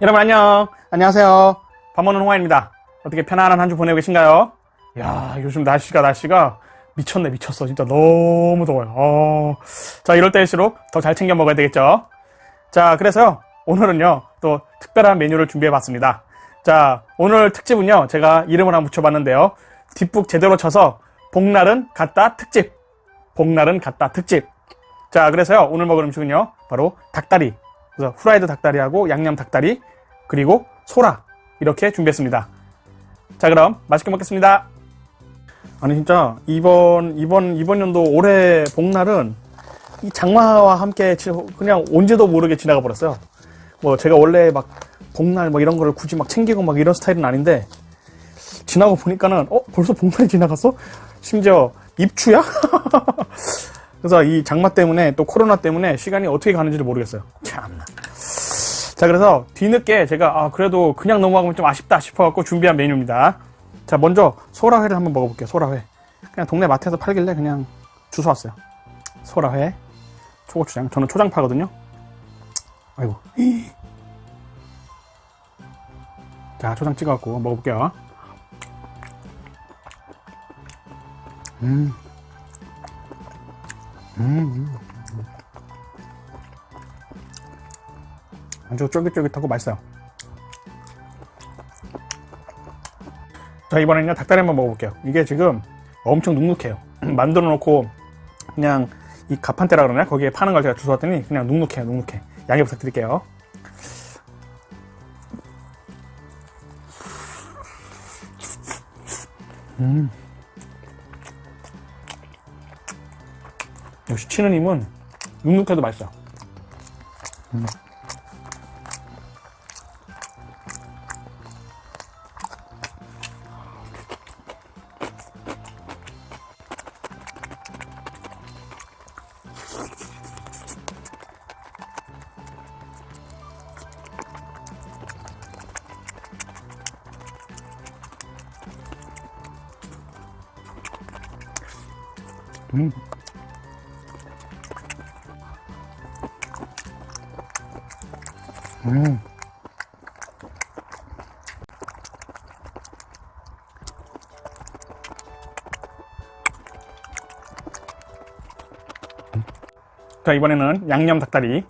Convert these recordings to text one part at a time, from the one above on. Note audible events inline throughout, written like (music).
여러분 안녕. 안녕하세요. 밥 먹는 홍화입니다. 어떻게 편안한 한 주 보내고 계신가요? 야, 요즘 날씨가 날씨가 미쳤네 미쳤어. 진짜 너무 더워요. 어. 자, 이럴 때일수록 더 잘 챙겨 먹어야 되겠죠? 자, 그래서요. 오늘은요. 또 특별한 메뉴를 준비해 봤습니다. 자, 오늘 특집은요. 제가 이름을 한번 붙여봤는데요. 뒷북 제대로 쳐서 복날은 갔다 특집. 복날은 갔다 특집. 자, 그래서요. 오늘 먹을 음식은요. 바로 닭다리. 그래서 후라이드 닭다리하고 양념 닭다리 그리고 소라 이렇게 준비했습니다. 자 그럼 맛있게 먹겠습니다. 아니 진짜 이번 이번 이번 연도 올해 복날은 이 장마와 함께 지- 그냥 온지도 모르게 지나가 버렸어요. 뭐 제가 원래 막 복날 뭐 이런 거를 굳이 막 챙기고 막 이런 스타일은 아닌데 지나고 보니까는 어 벌써 복날이 지나갔어? 심지어 입추야? (laughs) 그래서 이 장마 때문에 또 코로나 때문에 시간이 어떻게 가는지를 모르겠어요. 참나. 자, 그래서 뒤늦게 제가 아, 그래도 그냥 넘어가면 좀 아쉽다 싶어갖고 준비한 메뉴입니다. 자, 먼저 소라회를 한번 먹어볼게요. 소라회. 그냥 동네 마트에서 팔길래 그냥 주워 왔어요. 소라회, 초고추장. 저는 초장 파거든요. 아이고. (gasps) 자, 초장 찍어갖고 먹어볼게요. 음. 아주 쫄깃쫄깃하고 맛있어요. 자, 이번에는요, 닭다리 한번 먹어볼게요. 이게 지금 엄청 눅눅해요. (clears throat) 만들어 놓고, 그냥 이 가판대라 그러나? 거기에 파는 걸 제가 주워 왔더니 그냥 눅눅해요, 눅눅해. 양해 부탁드릴게요. 음. 역시 치느님은 눅눅해도 맛있어. 자, 이번에는 양념 닭다리.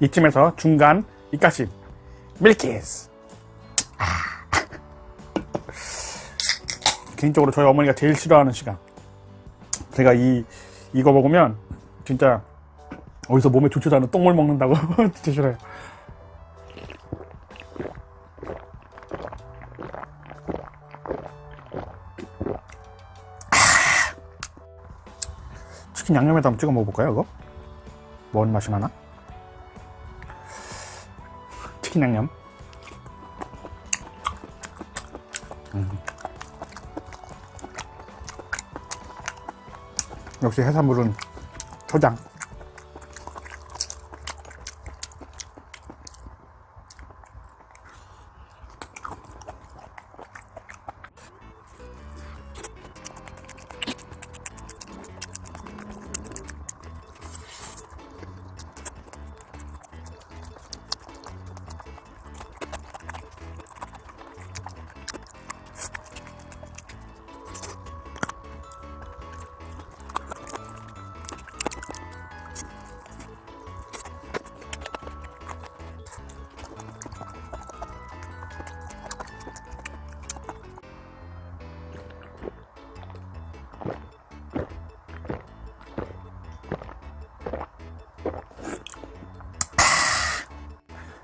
이쯤에서 중간 입가심 밀키스. 아. 개인적으로 저희 어머니가 제일 싫어하는 시간. 제가 이 이거 먹으면 진짜 어디서 몸에 좋지도 않은 똥을 먹는다고 (laughs) 진짜 싫어요. 치킨 양념에다 한번 찍어 먹어볼까요, 이거? 뭔 맛이 나나? 치킨 양념. 음. 역시 해산물은 초장.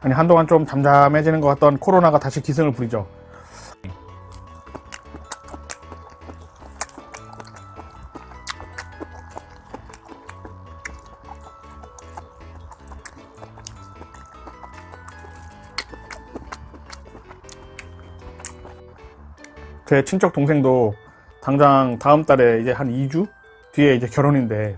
아니 한동안 좀 잠잠해지는 것 같던 코로나가 다시 기승을 부리죠. 제 친척 동생도 당장 다음 달에 이제 한 2주 뒤에 이제 결혼인데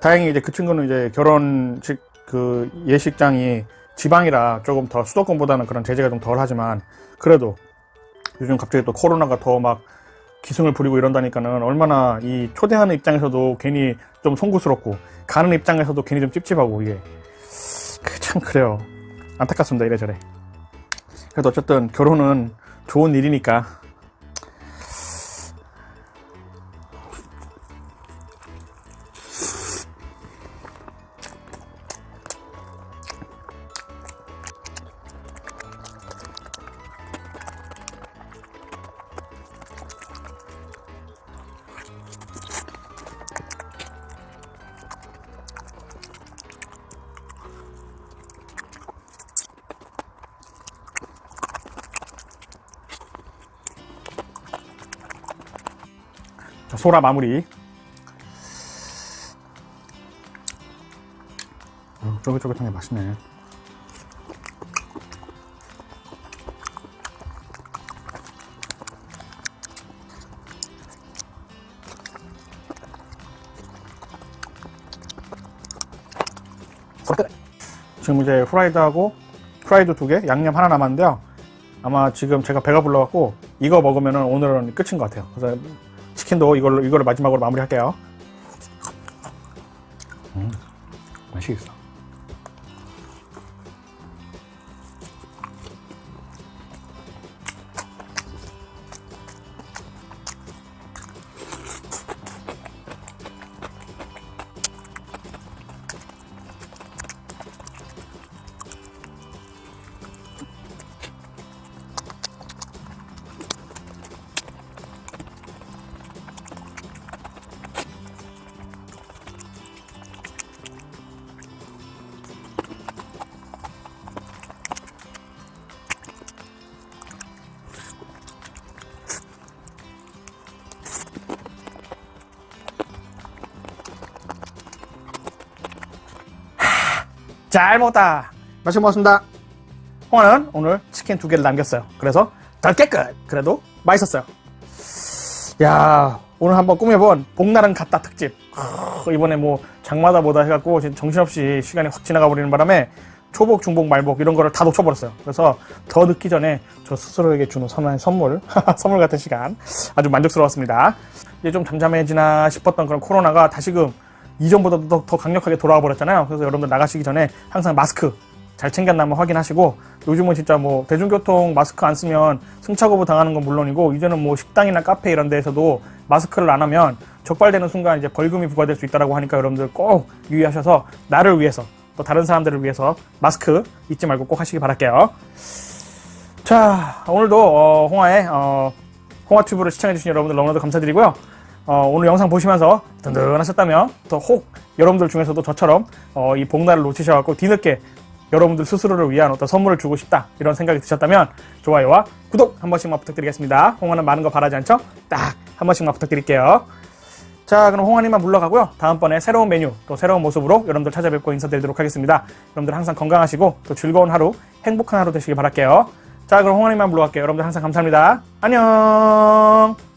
다행히 이제 그 친구는 이제 결혼식 그 예식장이 지방이라 조금 더 수도권보다는 그런 제재가 좀 덜 하지만 그래도 요즘 갑자기 또 코로나가 더 막 기승을 부리고 이런다니까는 얼마나 이 초대하는 입장에서도 괜히 좀 송구스럽고 가는 입장에서도 괜히 좀 찝찝하고 이게 그참 그래요. 안타깝습니다 이래저래. 그래도 어쨌든 결혼은 좋은 일이니까 자, 소라 마무리. 어, 쫄깃쫄깃한 게 맛있네. 지금 이제 후라이드하고 프라이드 두 개, 양념 하나 남았는데요. 아마 지금 제가 배가 불러갖고 이거 먹으면 오늘은 끝인 것 같아요. 그래서 치킨도 이걸로 이거를 마지막으로 마무리할게요. 음, 맛있겠어. 잘 먹었다. 맛있게 먹었습니다. 홍아는 오늘 치킨 두 개를 남겼어요. 그래서 덜 깨끗. 그래도 맛있었어요. 야 오늘 한번 꾸며본 복날은 갔다 특집. 크, 이번에 뭐 장마다 보다 해갖고 정신없이 시간이 확 지나가 버리는 바람에 초복, 중복, 말복 이런 거를 다 놓쳐버렸어요. 그래서 더 늦기 전에 저 스스로에게 주는 선한 선물, (laughs) 선물 같은 시간 아주 만족스러웠습니다. 이제 좀 잠잠해지나 싶었던 그런 코로나가 다시금 이전보다 더, 더 강력하게 돌아와 버렸잖아요. 그래서 여러분들 나가시기 전에 항상 마스크 잘 챙겼나 한번 확인하시고 요즘은 진짜 뭐 대중교통 마스크 안 쓰면 승차거부 당하는 건 물론이고 이제는 뭐 식당이나 카페 이런 데에서도 마스크를 안 하면 적발되는 순간 이제 벌금이 부과될 수 있다고 하니까 여러분들 꼭 유의하셔서 나를 위해서 또 다른 사람들을 위해서 마스크 잊지 말고 꼭 하시기 바랄게요. 자 오늘도 어, 홍화의 어, 홍화튜브를 시청해주신 여러분들 너무나도 감사드리고요. 어, 오늘 영상 보시면서 든든하셨다면 더혹 여러분들 중에서도 저처럼 어, 이 복날을 놓치셔갖고 뒤늦게 여러분들 스스로를 위한 어떤 선물을 주고 싶다 이런 생각이 드셨다면 좋아요와 구독 한 번씩만 부탁드리겠습니다. 홍어는 많은 거 바라지 않죠? 딱 한 번씩만 부탁드릴게요. 자, 그럼 홍환이만 물러가고요. 다음번에 새로운 메뉴, 또 새로운 모습으로 여러분들 찾아뵙고 인사드리도록 하겠습니다. 여러분들 항상 건강하시고 또 즐거운 하루, 행복한 하루 되시길 바랄게요. 자, 그럼 홍환이만 물러갈게요. 여러분들 항상 감사합니다. 안녕!